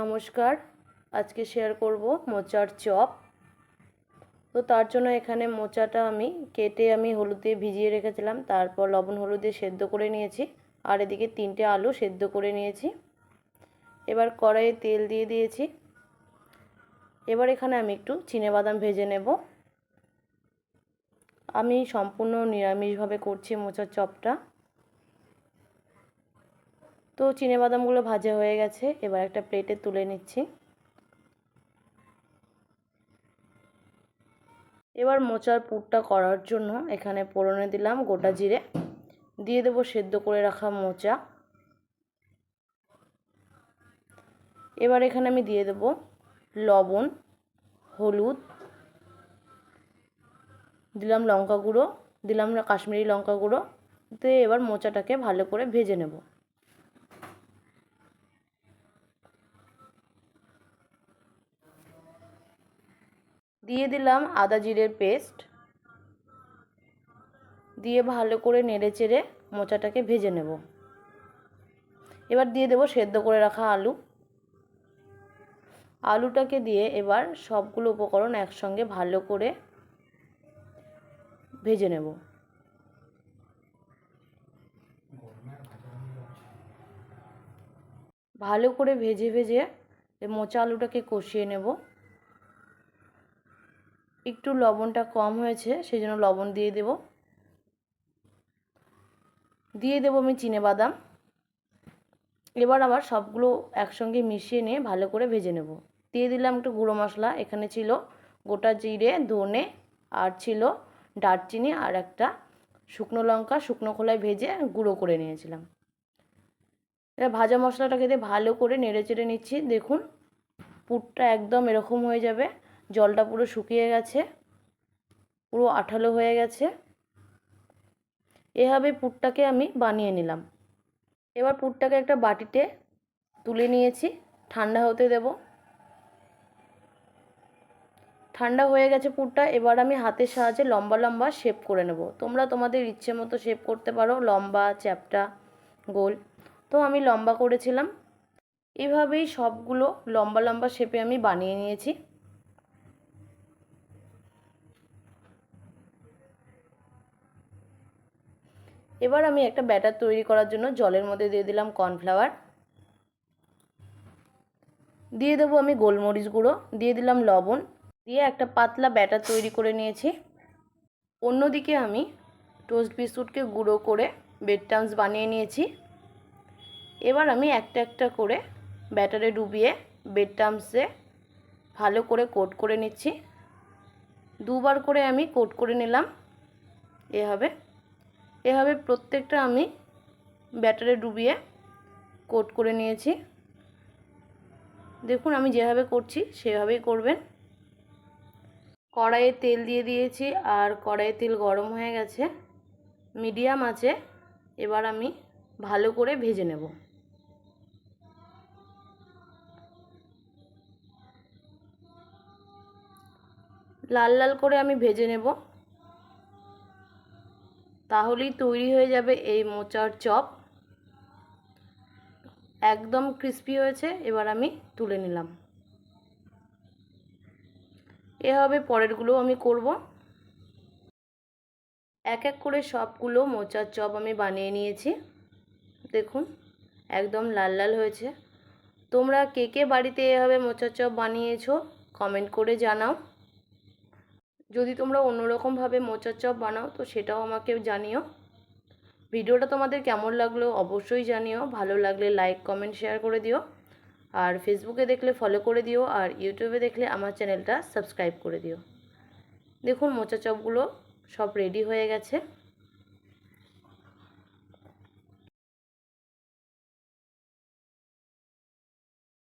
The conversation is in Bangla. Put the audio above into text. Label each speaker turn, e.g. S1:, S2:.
S1: নমস্কার। আজকে শেয়ার করব মোচার চপ। তো তার জন্য এখানে মোচাটা আমি কেটে আমি হলুদ দিয়ে ভিজিয়ে রেখেছিলাম। তারপর লবণ হলুদ দিয়ে সেদ্ধ করে নিয়েছি। আর এদিকে তিনটে আলু সেদ্ধ করে নিয়েছি। এবার কড়াইয়ে তেল দিয়ে দিয়েছি। এবার এখানে আমি একটু বাদাম ভেজে নেব। আমি সম্পূর্ণ নিরামিষভাবে করছি মোচার চপটা। তো বাদামগুলো ভাজা হয়ে গেছে, এবার একটা প্লেটে তুলে নিচ্ছি। এবার মোচার পুরটা করার জন্য এখানে পোড়নে দিলাম গোটা জিরে। দিয়ে দেবো সেদ্ধ করে রাখা মোচা। এবার এখানে আমি দিয়ে দেবো লবণ, হলুদ, দিলাম লঙ্কা গুঁড়ো, দিলাম কাশ্মীরি লঙ্কা গুঁড়ো। দিয়ে এবার মোচাটাকে ভালো করে ভেজে নেব। দিয়ে দিলাম আদা জিরের পেস্ট। দিয়ে ভালো করে নেড়ে চেড়ে মোচাটাকে ভেজে নেব। এবার দিয়ে দেবো সেদ্ধ করে রাখা আলু। আলুটাকে দিয়ে এবার সবগুলো উপকরণ একসঙ্গে ভালো করে ভেজে নেব। ভালো করে ভেজে ভেজে মোচা আলুটাকে কষিয়ে নেব। একটু লবণটা কম হয়েছে সেই জন্য লবণ দিয়ে দেব। দিয়ে দেবো আমি চিনে বাদাম। এবার আবার সবগুলো একসঙ্গে মিশিয়ে নিয়ে ভালো করে ভেজে নেব। দিয়ে দিলাম একটু গুঁড়ো মশলা, এখানে ছিল গোটা জিরে, ধনে, আর ছিল দারচিনি, আর একটা শুকনো লঙ্কা, শুকনো খোলায় ভেজে গুঁড়ো করে নিয়েছিলাম। এবার ভাজা মশলাটাকে দিয়ে ভালো করে নেড়ে চেড়ে নিচ্ছি। দেখুন পুরটা একদম এরকম হয়ে যাবে। জলটা পুরো শুকিয়ে গেছে, পুরো আঠালো হয়ে গেছে। এভাবে পুরটাকে আমি বানিয়ে নিলাম। এবার পুরটাকে একটা বাটিতে তুলে নিয়েছি, ঠান্ডা হতে দেব। ঠান্ডা হয়ে গেছে পুরটা, এবার আমি হাতের সাহায্যে লম্বা লম্বা শেপ করে নেব। তোমরা তোমাদের ইচ্ছে মতো শেপ করতে পারো, লম্বা, চ্যাপটা, গোল। তো আমি লম্বা করেছিলাম। এভাবেই সবগুলো লম্বা লম্বা শেপে আমি বানিয়ে নিয়েছি। এবার আমি একটা ব্যাটার তৈরি করার জন্য জলের মধ্যে দিয়ে দিলাম কর্নফ্লাওয়ার। দিয়ে দেবো আমি গোলমরিচ গুঁড়ো, দিয়ে দিলাম লবণ, দিয়ে একটা পাতলা ব্যাটার তৈরি করে নিয়েছি। অন্যদিকে আমি টোস্ট বিস্কুটকে গুঁড়ো করে বেড টামস বানিয়ে নিয়েছি। এবার আমি একটা একটা করে ব্যাটারে ডুবিয়ে বেড টামসে ভালো করে কোট করে নিচ্ছি। দুবার করে আমি কোট করে নিলাম। এভাবে এভাবে প্রত্যেকটা আমি ব্যাটারে ডুবিয়ে কোট করে নিয়েছি। দেখুন, আমি যেভাবে করছি, সেভাবেই করবেন। কড়াইয়ে তেল দিয়ে দিয়েছি, আর কড়াইয়ে তেল গরম হয়ে গেছে। মিডিয়াম আছে, এবার আমি ভালো করে ভেজে নেব। লাল লাল করে আমি ভেজে নেব। তাহলেই তৈরি হয়ে যাবে এই মোচার চপ। একদম ক্রিস্পি হয়েছে, এবার আমি তুলে নিলাম। এভাবে পরেরগুলো আমি করব। এক এক করে সবগুলো মোচার চপ আমি বানিয়ে নিয়েছি। দেখুন, একদম লাল লাল হয়েছে। তোমরা কে কে বাড়িতে এভাবে মোচার চপ বানিয়েছো, কমেন্ট করে জানাও। যদি তোমরা অন্যরকমভাবে মোচার চপ বানাও, তো সেটাও আমাকে জানিও। ভিডিওটা তোমাদের কেমন লাগল অবশ্যই জানিও। ভালো লাগলে লাইক কমেন্ট শেয়ার করে দিও। আর ফেসবুকে দেখলে ফলো করে দিও। আর ইউটিউবে দেখলে আমার চ্যানেলটা সাবস্ক্রাইব করে দিও। দেখুন, মোচা চপগুলো সব রেডি হয়ে গেছে।